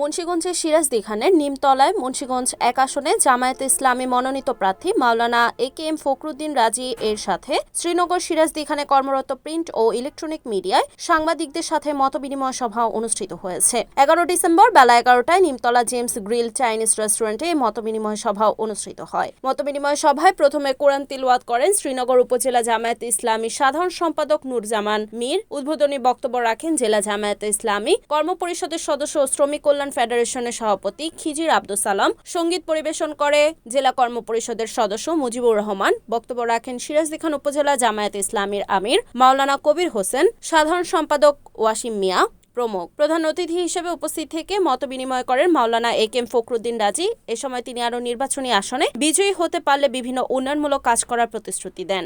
মুন্সীগঞ্জের সিরাজদি খানের নিমতলায় মুন্সীগঞ্জ এক আসনে জামায়াত ইসলামী মনোনীত প্রার্থী মাওলানা এ কে এম ফখরুদ্দিন রাজি এর সাথে শ্রীনগর সিরাজদি খানে কর্মরত প্রিন্ট ও ইলেকট্রনিক মিডিয়ায় সাংবাদিকদের সাথে মতবিনিময় সভা অনুষ্ঠিত হয়েছে। এগারো ডিসেম্বর বেলা এগারোটায় নিমতলা জেমস গ্রিল চাইনিজ রেস্টুরেন্টে এই মতবিনিময় সভা অনুষ্ঠিত হয়। মতবিনিময় সভায় প্রথমে কোরআন তিলওয়াত করেন শ্রীনগর উপজেলা জামায়াত ইসলামী সাধারণ সম্পাদক নুরজামান মীর। উদ্বোধনী বক্তব্য রাখেন জেলা জামায়াত ইসলামী কর্মপরিষদের সদস্য ও শ্রমিক কল্যাণ ফেডারেশনের সভাপতি খিজির আব্দুল সালাম সংগীত পরিবেশন করে জেলা কর্মপরিষদের সদস্য মুজিবুর রহমান। বক্তব্য রাখেন সিরাজদি খান উপজেলা জামায়াত ইসলামীর আমির মাওলানা কবির হোসেন, সাধারণ সম্পাদক ওয়াসিম মিয়া প্রমুখ। প্রধান অতিথি হিসেবে উপস্থিত থেকে মত বিনিময় করেন মাওলানা এ কেম ফখরুদ্দিন রাজি। এ সময় তিনি আরও নির্বাচনী আসনে বিজয়ী হতে পারলে বিভিন্ন উন্নয়নমূলক কাজ করার প্রতিশ্রুতি দেন।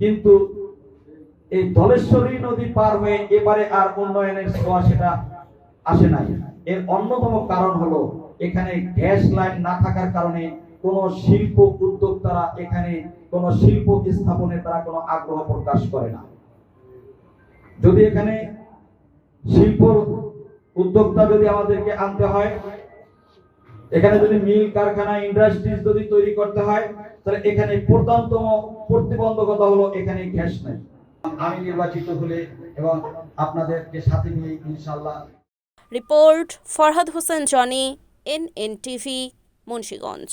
কিন্তু এই ধলেশ্বরী নদী পার হয়ে এবারে আর উন্নয়নের ছোঁয়া সেটা আসে নাই। এর অন্যতম কারণ হলো, এখানে গ্যাস লাইন না থাকার কারণে কোন শিল্প উদ্যোক্তারা এখানে কোন শিল্প স্থাপনের তারা কোনো আগ্রহ প্রকাশ করে না। যদি এখানে শিল্প উদ্যোক্তা যদি আমাদেরকে আনতে হয়, এখানে যদি মিল কারখানা ইন্ডাস্ট্রিজ যদি তৈরি করতে হয়, তাহলে এখানে প্রধানতম প্রতিবন্ধকতা হলো এখানে গ্যাস নাই। আমি নির্বাচিত হলে এবং আপনাদেরকে সাথে নিয়ে ইনশাল্লাহ report Farhad Hossain Jony N N TV Munshiganj